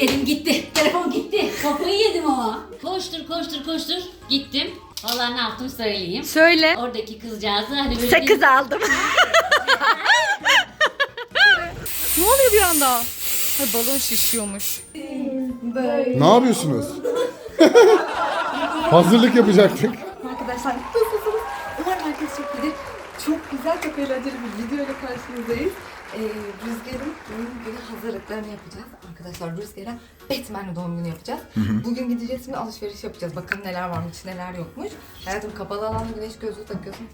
Dedim gitti. Telefon gitti. Kafayı yedim ama. Koştur koştur koştur. Gittim. Vallahi ne yaptım söyleyeyim. Söyle. Oradaki kızcağızı hani böyle Sakız aldım. ne oluyor bir anda? Ay balon şişiyormuş. Ne yapıyorsunuz? Hazırlık yapacaktık. Arkadaşlar nasılsınız? Umarım herkes çok iyidir. Çok güzel, çok eğlenceli bir video ile karşınızdayız. Ee, Rüzgar'ın doğum günü hazırlıklarını yapacağız. Arkadaşlar Rüzgar'a Batman'le doğum günü yapacağız. Bugün gideceğiz şimdi alışveriş yapacağız. Bakalım neler varmış, neler yokmuş. Hayatım kapalı alanda güneş gözlüğü takıyorsun.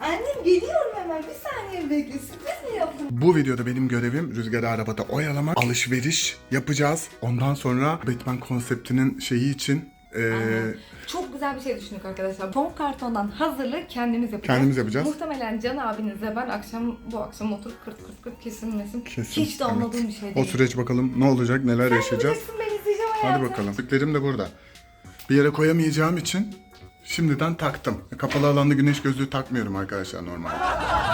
Annem geliyorum hemen. Bir saniye bekle. Sürpriz mi yaptın? Bu videoda benim görevim Rüzgar'ı arabada oyalamak, alışveriş yapacağız. Ondan sonra Batman konseptinin şeyi için eee, Çok güzel bir şey düşündük arkadaşlar. Tom kartondan hazırlığı kendimiz yapacağız. Kendimiz yapacağız. Muhtemelen Can abinizle ben akşam bu akşam oturup kırt kırt kırt kesilmesin. Kesin, Hiç de anladığım bir şey o değil. süreç bakalım ne olacak, neler yaşayacağız. Yapacaksın, ben izleyeceğim hayatım. Hadi bakalım. Türklerim de burada. Bir yere koyamayacağım için şimdiden taktım. Kapalı alanda güneş gözlüğü takmıyorum arkadaşlar normalde.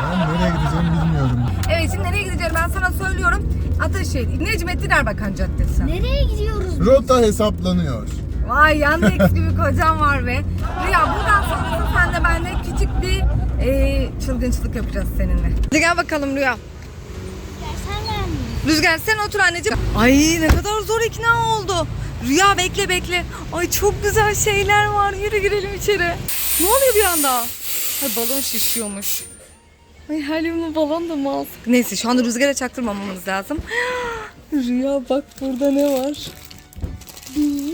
Ben nereye gideceğimi bilmiyorum. Evet şimdi nereye gideceğim ben sana söylüyorum. Ataşehir, Necmettin Erbakan Caddesi. Nereye gidiyoruz? Rota hesaplanıyor. Vay Yandex gibi kocam var be. Rüya buradan sonrası sen de benle küçük bir e, çılgınçılık yapacağız seninle. Hadi gel bakalım Rüya. Rüzgar sen otur anneciğim. Ay ne kadar zor ikna oldu. Rüya bekle bekle. Ay çok güzel şeyler var. Yürü girelim içeri. Ne oluyor bir anda? Ay balon şişiyormuş. Ay helyumlu balon da mı alsak? Neyse şu anda rüzgara çaktırmamamız lazım. Rüya bak burada ne var? Kişiyiz?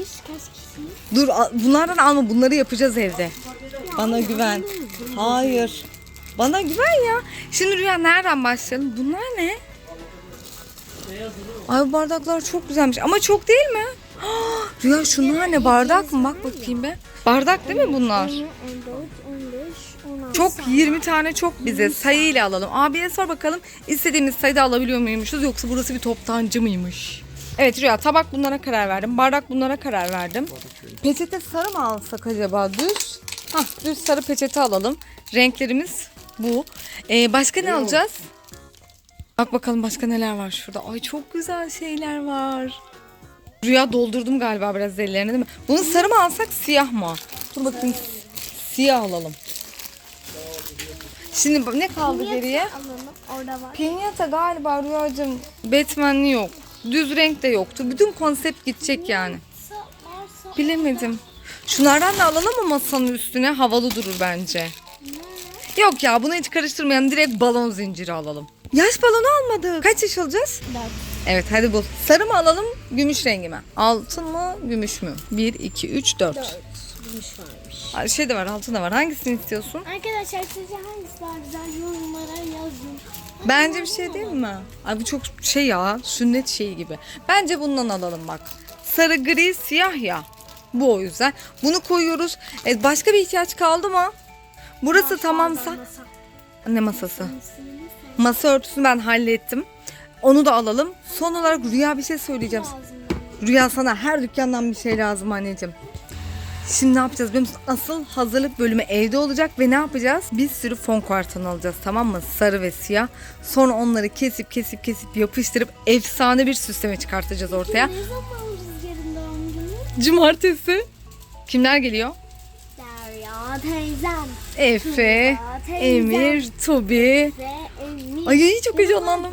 Dur bunlardan alma bunları yapacağız evde. Bana güven. Hayır. Bana güven ya. Şimdi Rüya nereden başlayalım? Bunlar ne? Ay bu bardaklar çok güzelmiş ama çok değil mi? Rüya şunlar ne bardak mı? Bak bakayım be. Bardak değil mi bunlar? 14, 15, 16. Çok 20 tane çok bize sayıyla alalım. Abiye sor bakalım istediğimiz sayıda alabiliyor muymuşuz yoksa burası bir toptancı mıymış? Evet Rüya tabak bunlara karar verdim. Bardak bunlara karar verdim. Peçete sarı mı alsak acaba düz? Hah düz sarı peçete alalım. Renklerimiz bu. Ee, başka ne alacağız? Bak bakalım başka neler var şurada. Ay çok güzel şeyler var. Rüya doldurdum galiba biraz ellerini değil mi? Bunu sarı mı alsak siyah mı? Dur bakayım. Siyah alalım. Şimdi ne kaldı geriye? Alalım. Orada var. Pinyata galiba Rüyacığım Batman'li yok. Düz renk de yoktu. Bütün konsept gidecek yani. Bilemedim. Şunlardan da alalım mı masanın üstüne? Havalı durur bence. Yok ya bunu hiç karıştırmayalım. Direkt balon zinciri alalım. Yaş balonu almadık. Kaç yaş alacağız? Dört. Evet hadi bul. Sarı mı alalım, gümüş rengi mi? Altın mı, gümüş mü? 1, 2, 3, 4. gümüş varmış. Şey de var, altın da var. Hangisini istiyorsun? Arkadaşlar sizce hangisi daha güzel yorumlara yazın. Bence bir şey değil mi? Ay bu çok şey ya, sünnet şeyi gibi. Bence bundan alalım bak. Sarı, gri, siyah ya. Bu o yüzden. Bunu koyuyoruz. E, başka bir ihtiyaç kaldı mı? Burası tamamsa... Ne masası? Masa örtüsünü ben hallettim. Onu da alalım. Son olarak Rüya bir şey söyleyeceğim. Rüya sana her dükkandan bir şey lazım anneciğim. Şimdi ne yapacağız biliyor musun? Asıl hazırlık bölümü evde olacak ve ne yapacağız? Bir sürü fon karton alacağız tamam mı? Sarı ve siyah. Sonra onları kesip kesip kesip yapıştırıp efsane bir süsleme çıkartacağız ortaya. Ne zaman Rüzgar'ın doğum günü? Cumartesi. Kimler geliyor? Derya teyzem Efe, Tuğba teyzem Emir, Tobi. ve Emir. Ay çok heyecanlandım.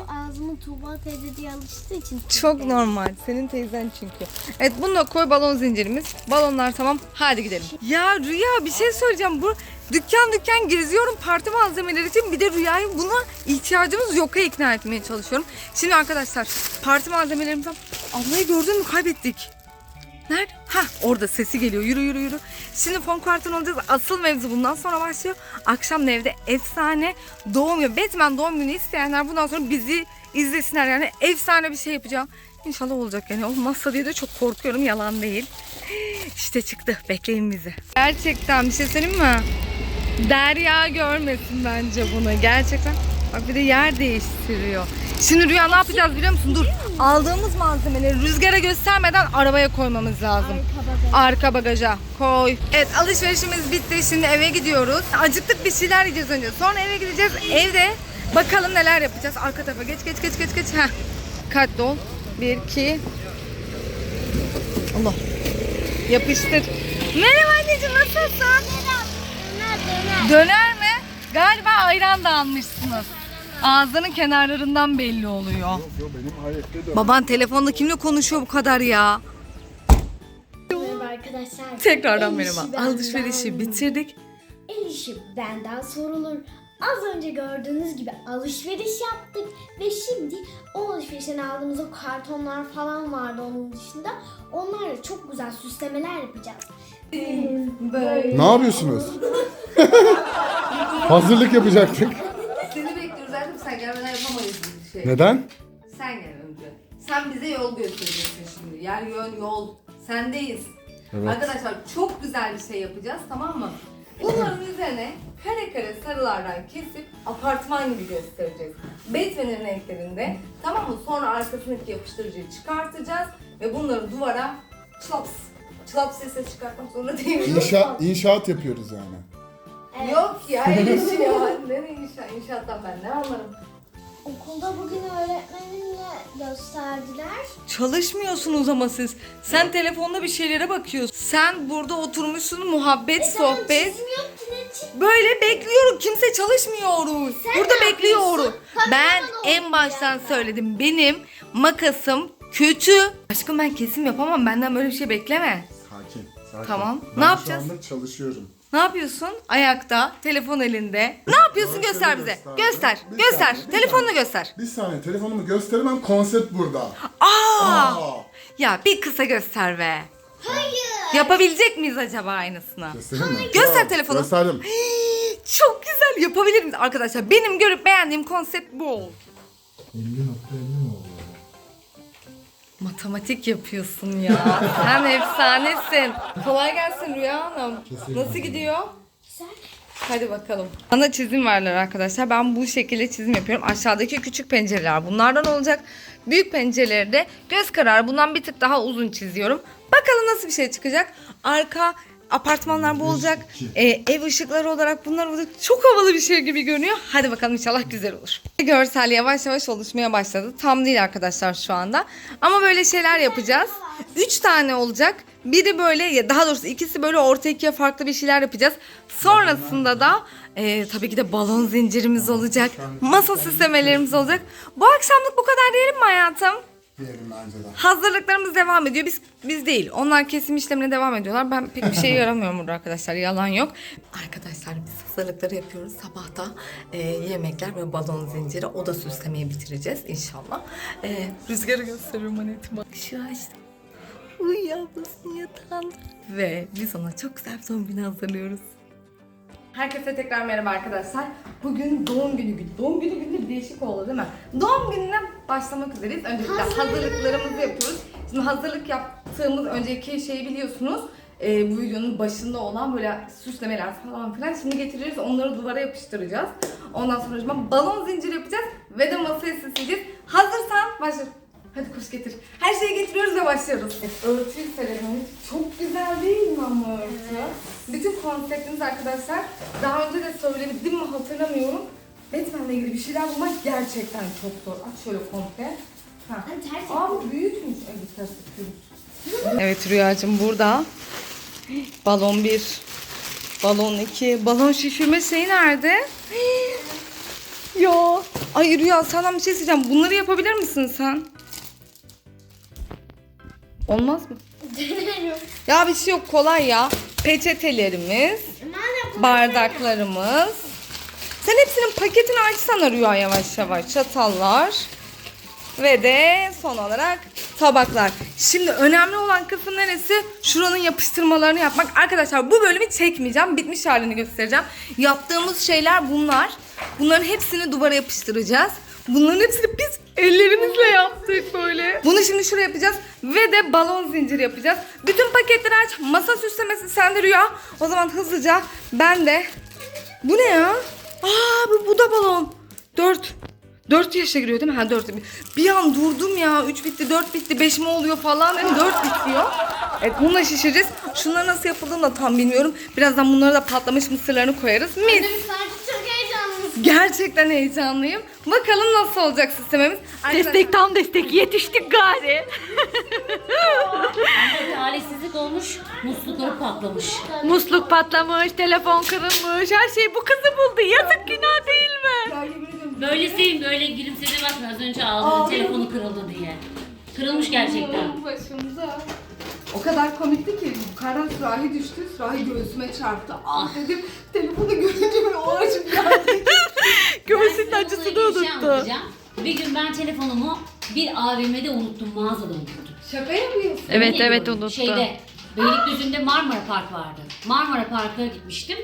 Ağzımı Tuğba teyze diye alıştığı için. Çok normal. Senin teyzen çünkü. Evet bunu da koy balon zincirimiz. Balonlar tamam. Hadi gidelim. Ya Rüya bir şey söyleyeceğim. Bu dükkan dükkan geziyorum parti malzemeleri için. Bir de Rüya'yı buna ihtiyacımız yoka ikna etmeye çalışıyorum. Şimdi arkadaşlar parti malzemelerimizden ablayı gördün mü kaybettik. Nerede? Ha orada sesi geliyor. Yürü yürü yürü. Şimdi fon kartın olacağız. Asıl mevzu bundan sonra başlıyor. Akşam evde efsane doğum günü. Batman doğum günü isteyenler bundan sonra bizi izlesinler. Yani efsane bir şey yapacağım. İnşallah olacak yani. Olmazsa diye de çok korkuyorum. Yalan değil. İşte çıktı. Bekleyin bizi. Gerçekten bir şey söyleyeyim mi? Derya görmesin bence bunu. Gerçekten. Bak bir de yer değiştiriyor. Şimdi Rüya ne yapacağız biliyor musun? Dur. Aldığımız malzemeleri rüzgara göstermeden arabaya koymamız lazım. Arka bagaja koy. Evet alışverişimiz bitti. Şimdi eve gidiyoruz. Acıktık bir şeyler yiyeceğiz önce. Sonra eve gideceğiz. Evde bakalım neler yapacağız. Arka tarafa geç geç geç geç geç. Heh. Dikkatli ol. Bir, iki, Allah. Yapıştır. Merhaba anneciğim nasılsın? Döner mi? Galiba ayran da almışsınız. Ağzının kenarlarından belli oluyor. Yok benim hayette de. Baban telefonda kimle konuşuyor bu kadar ya? Merhaba arkadaşlar. Tekrardan merhaba. Alışverişi bitirdik. El işi benden sorulur. Az önce gördüğünüz gibi alışveriş yaptık ve şimdi o alışverişten aldığımız o kartonlar falan vardı onun dışında. Onlarla çok güzel süslemeler yapacağız. Böyle. Ne yapıyorsunuz? Hazırlık yapacaktık. Seni bekliyoruz zaten sen gelmeden yapamayız bir şey. Neden? Sen gel önce. Sen bize yol göstereceksin şimdi. Yer yön yol. Sendeyiz. Evet. Arkadaşlar çok güzel bir şey yapacağız tamam mı? Bunların üzerine kare kare sarılardan kesip apartman gibi göstereceğiz. Batman'in renklerinde tamam mı? Sonra arkasındaki yapıştırıcıyı çıkartacağız ve bunları duvara çlaps. Çlaps sesi çıkartmak zorunda değiliz. İnşa, inşaat yapıyoruz yani. Yok ya öyle şey. Ne inşa, inşaattan ben ne anlarım. Okulda bugün öğretmenimle gösterdiler. Çalışmıyorsunuz ama siz. Sen telefonda bir şeylere bakıyorsun. Sen burada oturmuşsun muhabbet, sohbet. Çizim yok ki ne çiz- Böyle bekliyorum. Kimse çalışmıyoruz. Sen Burada ne bekliyorum. yapıyorsun? Ben en baştan olacağım. söyledim. Benim makasım kötü. Aşkım ben kesim yapamam. Benden böyle bir şey bekleme. Sakin, sakin. Tamam. Ben Ne yapacağız? şu anda çalışıyorum. Ne yapıyorsun? Ayakta, telefon elinde. Ne yapıyorsun? Doğru Göster bize. söylüyorsun. Göster. Bir Göster. saniye, bir Telefonunu saniye. göster. Bir saniye telefonumu gösteremem konsept burada. Aa! Aa! Ya bir kısa göster be. Hayır. Yapabilecek miyiz acaba aynısını? Göstereyim mi? Göster Tamam, telefonu. Gösterdim. Çok güzel yapabilir miyiz arkadaşlar? Benim görüp beğendiğim konsept bu oldu. 50.50 mi oldu? Matematik yapıyorsun ya. Sen efsanesin. Kolay gelsin Rüya Hanım. Nasıl gidiyor? Güzel. Hadi bakalım. Bana çizim verdiler arkadaşlar. Ben bu şekilde çizim yapıyorum. Aşağıdaki küçük pencereler bunlardan olacak. Büyük pencereleri de göz kararı bundan bir tık daha uzun çiziyorum. Bakalım nasıl bir şey çıkacak. Arka apartmanlar bu olacak. Ee, ev ışıkları olarak bunlar olacak. Çok havalı bir şey gibi görünüyor. Hadi bakalım inşallah güzel olur. Görsel yavaş yavaş oluşmaya başladı. Tam değil arkadaşlar şu anda. Ama böyle şeyler yapacağız. Üç tane olacak. Biri böyle daha doğrusu ikisi böyle orta ikiye farklı bir şeyler yapacağız. Sonrasında da e, tabii ki de balon zincirimiz olacak. Masa süslemelerimiz olacak. Bu akşamlık bu kadar diyelim mi hayatım? Diyelim bence de. Hazırlıklarımız devam ediyor. Biz biz değil. Onlar kesim işlemine devam ediyorlar. Ben pek bir şey yaramıyorum burada arkadaşlar. Yalan yok. Arkadaşlar biz hazırlıkları yapıyoruz. Sabahta e, yemekler ve balon zinciri. O da süslemeyi bitireceğiz inşallah. E, rüzgarı gösteriyorum anetim. Bak şu açtım. Uyuyor ablasının yatağında. Ve biz ona çok güzel bir doğum günü hazırlıyoruz. Herkese tekrar merhaba arkadaşlar. Bugün doğum günü günü. Doğum günü günü değişik oldu değil mi? Doğum gününe başlamak üzereyiz. Öncelikle hazırlıklarımızı yapıyoruz. Şimdi hazırlık yaptığımız önceki şeyi biliyorsunuz. Ee, bu videonun başında olan böyle süslemeler falan filan. Şimdi getireceğiz onları duvara yapıştıracağız. Ondan sonra balon zinciri yapacağız ve de masayı süsleyeceğiz. Hazırsan başla. Hadi koş getir. Her şeyi getiriyoruz ve başlıyoruz. Örtüyü serelim. Çok güzel değil mi ama örtü? Bütün konseptimiz arkadaşlar daha önce de söyledim mi hatırlamıyorum. Batman'le ilgili bir şeyler bulmak gerçekten çok zor. Aç şöyle komple. Ha. Aa bu büyükmüş. Evet ters. Evet Rüyacığım burada. Balon 1. Balon 2. Balon şişirme şeyi nerede? ya. Ay Rüya senden bir şey isteyeceğim. Bunları yapabilir misin sen? Olmaz mı? Denerim. Ya bir şey yok kolay ya. Peçetelerimiz, Madem bardaklarımız. Sen hepsinin paketini açsana Rüya yavaş yavaş. Çatallar. Ve de son olarak tabaklar. Şimdi önemli olan kısım neresi? Şuranın yapıştırmalarını yapmak. Arkadaşlar bu bölümü çekmeyeceğim. Bitmiş halini göstereceğim. Yaptığımız şeyler bunlar. Bunların hepsini duvara yapıştıracağız. Bunların hepsini biz ellerimizle yaptık böyle. Bunu şimdi şuraya yapacağız. Ve de balon zinciri yapacağız. Bütün paketleri aç. Masa süslemesi sende Rüya. O zaman hızlıca ben de. Bu ne ya? Aa bu, bu da balon. Dört. 4 yaşa giriyor değil mi? Ha 4. Bir an durdum ya. 3 bitti, 4 bitti, 5 mi oluyor falan dedim. 4 bitiyor. Evet bununla şişireceğiz. Şunlar nasıl yapıldığını da tam bilmiyorum. Birazdan bunlara da patlamış mısırlarını koyarız. Mis. Gerçekten heyecanlıyım. Bakalım nasıl olacak sistemimiz. Destek tam destek yetiştik gari. Hadi yanlışlık olmuş. Muslukları patlamış. Musluk patlamış, telefon kırılmış. Her şey bu kızı buldu. Yazık günah değil mi? Böyle sevin böyle gülümsedi bakma az önce ağladı telefonu kırıldı diye. Kırılmış gerçekten. Başımıza. O kadar komikti ki yukarıdan sürahi düştü. Sürahi göğsüme çarptı. Ah dedim telefonu görünce böyle o acım geldi. Göğsünün acısını şey unuttu. Bir gün ben telefonumu bir AVM'de unuttum, mağazada unuttum. Şaka yapıyorsun. Evet Yemin evet ediyorum, unuttu. Şeyde, Beylikdüzü'nde Marmara Park vardı. Marmara Park'a gitmiştim.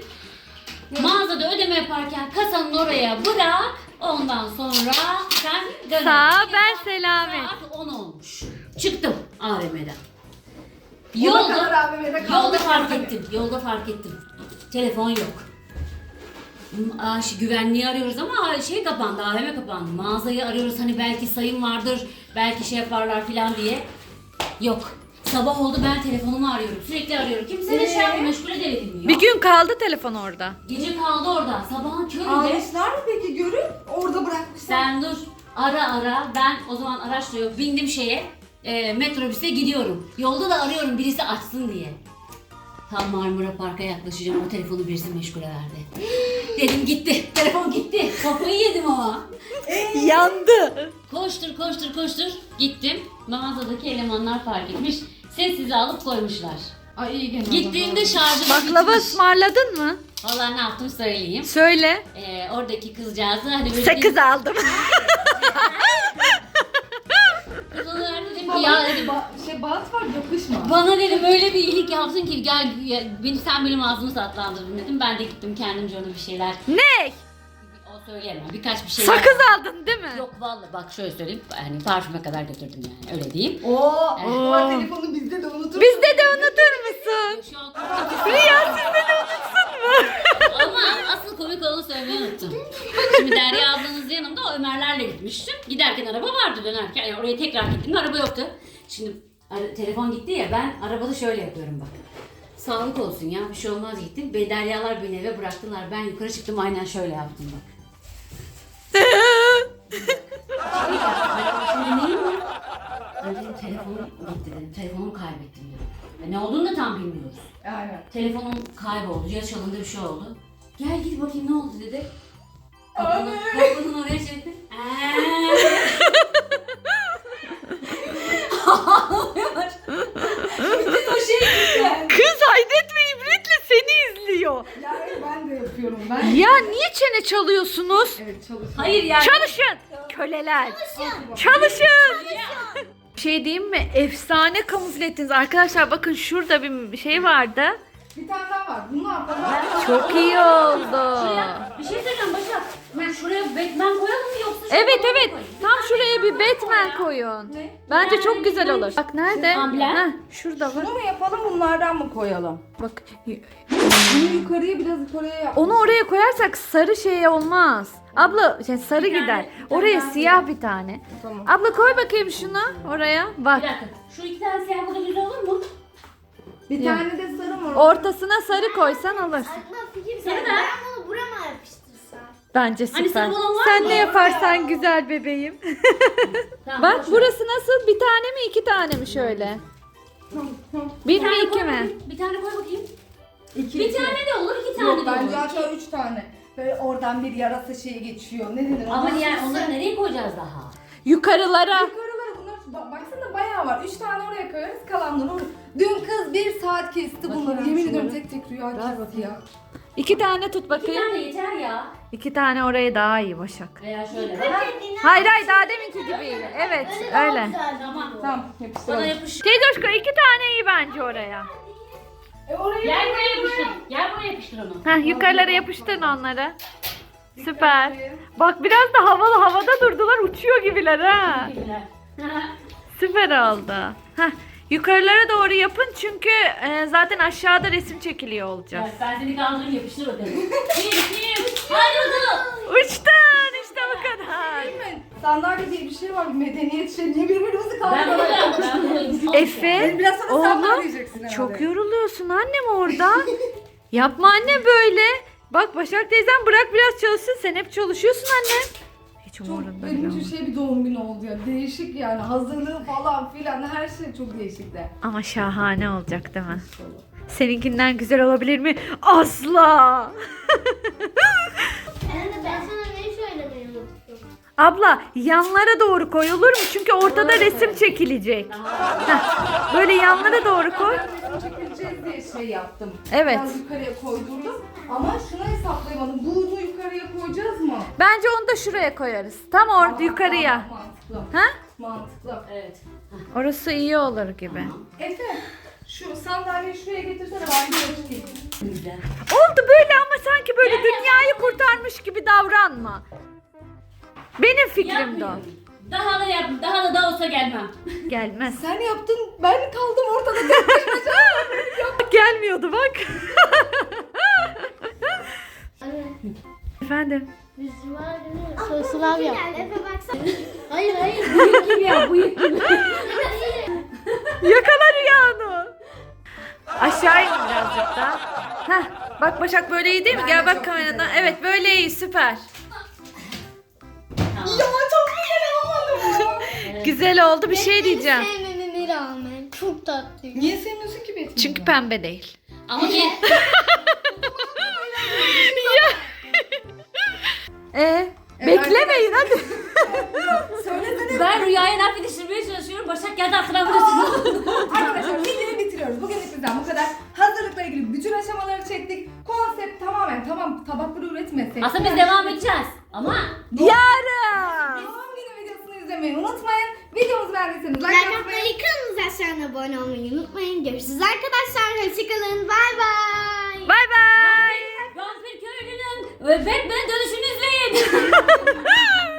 Mağazada ödeme yaparken kasanın oraya bırak. Ondan sonra sen dön. Sağ ben selamet. Saat 10 olmuş. Çıktım AVM'den. Yola kadar Yolda, AVM'de kaldık. yolda fark ettim. Yolda fark ettim. Telefon yok. Aa, şey, güvenliği arıyoruz ama şey kapandı, AVM kapandı. Mağazayı arıyoruz hani belki sayım vardır, belki şey yaparlar falan diye. Yok. Sabah oldu ben telefonumu arıyorum. Sürekli arıyorum. Kimse de şey yapmıyor, meşgul edilmiyor. Bir gün kaldı telefon orada. Gece kaldı orada. Sabahın köründe. Almışlar mı peki görüp orada bırakmışlar. Sen dur. Ara ara. Ben o zaman araçla yok. Bindim şeye. E, metrobüse gidiyorum. Yolda da arıyorum birisi açsın diye. Tam Marmara Park'a yaklaşacağım. O telefonu birisi meşgule verdi. Dedim gitti. Telefon gitti. Kafayı yedim ama. Yandı. Koştur koştur koştur. Gittim. Mağazadaki elemanlar fark etmiş. Sessize alıp koymuşlar. Ay iyi gene. Gittiğimde şarjım Baklava bitmiş. ısmarladın mı? Vallahi ne yaptım söyleyeyim. Söyle. Ee, oradaki kızcağızı hani böyle Sakız aldım. Kız verdi, dedim ki ya dedim, Ba- bağıt var yapışma. Bana dedim öyle bir iyilik yaptın ki gel ya, beni sen benim ağzımı tatlandırdın dedim. Ben de gittim kendimce ona bir şeyler. ne? O söyleyemem. Birkaç bir şey. Sakız aldın değil mi? Yok vallahi bak şöyle söyleyeyim. Yani parfüme kadar götürdüm yani öyle diyeyim. Oo, Evet. o telefonu bizde de unutur. Bizde de unutur musun? Şu an. Rüya sizde de unutsun mu? Ama asıl komik olanı söylemeyi unuttum. Şimdi Derya ablanız yanımda o Ömerlerle gitmiştim. Giderken araba vardı dönerken. Yani oraya tekrar gittim araba yoktu. Şimdi ara- telefon gitti ya ben arabada şöyle yapıyorum bak. Sağlık olsun ya bir şey olmaz gittim. Be Deryalar beni eve bıraktılar. Ben yukarı çıktım aynen şöyle yaptım bak. Şimdi neyim var? Ben dedim telefonum gitti dedim. Telefonumu kaybettim dedim. Ya Ne olduğunu da tam bilmiyoruz. Aynen. Telefonum kayboldu. Ya çalındı bir şey oldu. Gel git bakayım ne oldu dedi. Kapının, kapının oraya çekti. Ağlamaya başladı. Bütün o şey gitti. Kız Haydet ve İbret'le seni izliyor. Yani ben de yapıyorum ben. Ya niye çene çalıyorsunuz? Evet çalışıyorum. Hayır yani. Çalışın. Köleler. Çalışın. Bir şey diyeyim mi? Efsane kamufle ettiniz. Arkadaşlar bakın şurada bir şey vardı. Bir tane daha var. Bunu ne yapalım? Çok iyi oldu. Şuraya, bir şey söyleyeceğim Başak. Ben şuraya Batman koyalım mı yoksa şuraya Evet Batman evet. koyayım? Tam şuraya bir Batman koyun. Ne? Bence çok güzel olur. Bak nerede? Amblem. Heh, şurada var. Bunu mu yapalım bunlardan mı koyalım? Bak Bunu yukarıya biraz yukarıya yap. onu oraya koyarsak sarı şey olmaz. Abla şey, sarı Bir tane- gider. bir tane Oraya daha siyah bir tane. Tamam. Abla koy bakayım şunu oraya. Bak. Bir dakika. Şu iki tane siyah burada güzel olur mu? Bir tane de sarı mor. Ortasına sarı koysan olur. Aklıma fikir da. Ben bunu burama yapıştırsam. Bence Hani süper. balon var Sen mı? ne yaparsan güzel bebeğim. Tamam, Bak boş ver. burası nasıl? Bir tane mi iki tane mi şöyle? Bir Bir mi tane iki koy mi? bakayım, Bir tane koy bakayım. İki, Bir iki. tane de olur, iki tane Yok de olur. bence hatta üç tane. Böyle oradan bir yarasa şeyi geçiyor. Ne denir? Ama diğer onları nereye koyacağız daha? Yukarılara. Yukarılara bunlar ba- baksana bayağı var. Üç tane oraya koyarız kalanları oraya. Dün kız bir saat kesti bunları. Bakayım Yemin şunları. ediyorum tek tek rüya kesti ya. İki tane tut Bir bakayım. tane yeter ya. İki tane oraya daha iyi Başak. Veya şöyle. Hayır hayır daha deminki gibi. Evet öyle. Tamam. Tamam Bana yapıştıralım. yapış. İki tane iyi bence oraya. E oraya Gel buraya yapıştır. Gel buraya yapıştır onu. Heh, yukarılara yapıştırın onları. Süper. Bak biraz da havalı havada durdular uçuyor gibiler ha. Süper oldu. Heh, yukarılara doğru yapın çünkü e, zaten aşağıda resim çekiliyor olacak. Gel ben seni kaldırayım yapıştır bakalım. Bir, iki, üç. Hadi bakalım. Uçtun işte bu kadar. Değil mi? Sandalye diye bir şey var. Medeniyet şey. Niye birbirimizi Ben kaldırıyoruz? buradayım. Ben buradayım. Efe, Biraz sonra sen oğlum herhalde. çok yoruluyorsun annem orada. Yapma anne böyle. Bak Başak teyzem bırak biraz çalışsın. Sen hep çalışıyorsun anne. Çok benim için şey bir doğum günü oldu ya. Değişik yani. Hazırlığı falan filan her şey çok değişikti. Ama şahane olacak değil mi? Seninkinden güzel olabilir mi? Asla. Ben de ben sana ne söylemeyi unuttum. Abla yanlara doğru koy olur mu? Çünkü ortada resim çekilecek. Heh, Böyle yanlara doğru koy. Ben resim çekileceğiz diye şey yaptım. Evet. Biraz yukarıya koydurdum. Ama şunu hesaplayamadım. Mı? Bence onu da şuraya koyarız. Tam orada Aa, yukarıya. Mantıklı. Ha? Mantıklı. Evet. Orası iyi olur gibi. Efe şu sandalyeyi şuraya getirsene ben bir. Güzel. Oldu böyle ama sanki böyle dünyayı kurtarmış gibi davranma. Benim fikrim de o. Daha da yap, daha da da olsa gelmem. Gelmez. Sen yaptın ben kaldım ortada. Gelmiyordu bak. Efendim. biz var değil mi? Soru sınav yap. Efe baksana. Hayır hayır. Bıyık gibi ya, bıyık gibi. Yakala rüyanı. Aşağı in birazcık daha. Heh, bak Başak böyle iyi değil mi? Gel bak kameradan. Evet böyle iyi süper. Tamam. çok güzel olmadı mı? Güzel oldu bir şey diyeceğim. Sevmememe rağmen çok tatlı. Niye sevmiyorsun ki Betül'ü? Çünkü pembe değil. Ama ki Ee, beklemeyin hadi. ben rüyaya laf yetiştirmeye çalışıyorum. Başak geldi arkadan vuruyorsun. Arkadaşlar videoyu bitiriyoruz. Bugün bizden bu kadar. Hazırlıkla ilgili bütün aşamaları çektik. Konsept tamamen tamam tabakları üretmesek. Aslında biz devam edeceğiz. Ama Yarın. Doğum günü videosunu izlemeyi unutmayın. Videomuzu beğendiyseniz like Like atmayı. atmayı, kanalımıza aşağıdan abone olmayı unutmayın. Görüşürüz arkadaşlar. Hoşçakalın. Bay bay. Bay bay. Vampir köylünün ve Batman dönüşünü izleyin.